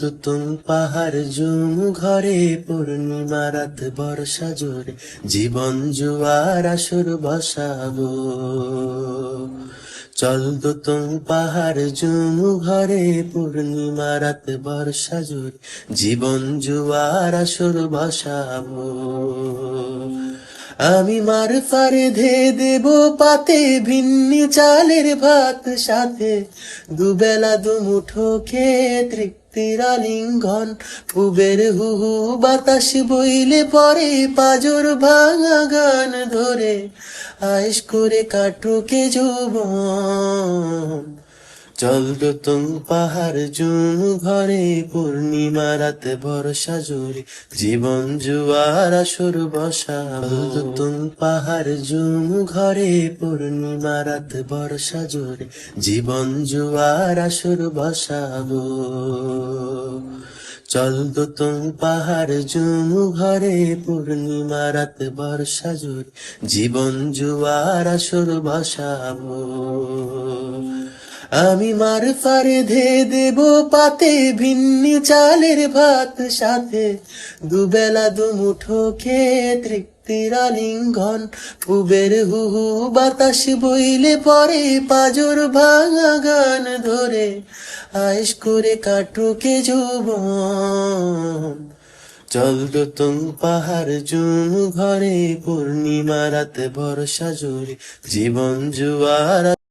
দুতুম পাহাড় জুম ঘরে, পূর্ণিমা রাত বর্ষা জোরে, জীবন জুয়ার আসর বসাবো। চল দুতুম পাহাড় জুম ঘরে, পূর্ণিমা রাত বর্ষা জোরে, জীবন জুয়ার আসর বসাবো। আমি মার ফারে ধে দেব পাতে, ভিন্নি চালের ভাত সাথে। দুবেলা দুমুঠো খেয়ে তৃপ্তির আলিঙ্গন, পুবের হুহু বাতাস বইলে পরে পাজর ভাঙা গান ধরে। আয়েস করে কাটুকে যৌবন। চল তুম পাহাড় জুম ঘরে, পূর্ণিমা রাতে ভরসা জোরে। জীবন জুয়ার আসর বসা। তুম পাহাড় জুম ঘরে, পূর্ণিমা রাতে ভরসা জোরে। জীবন জুয়ার আসর বসাবো চল তুম পাহাড় জুম ঘরে, পূর্ণিমা রাত বর্ষা জোরে। জীবন জুয়ার আসর বসাবো আমি মার ফারে ধে দেব পাতে ভিন্নি চালের ভাত সাথে। দুবেলা দুমুঠো খেয়ে তৃপ্তির আলিঙ্গন পুবের হুহু বাতাস বইলে পরে পাজর ভাঙা গান ধরে। আয়েস করে কাটুকে যৌবন। চল তুম পাহাড় জুম ঘরে, পূর্ণিমা রাতে ভরসা জোরে জীবন জুয়ার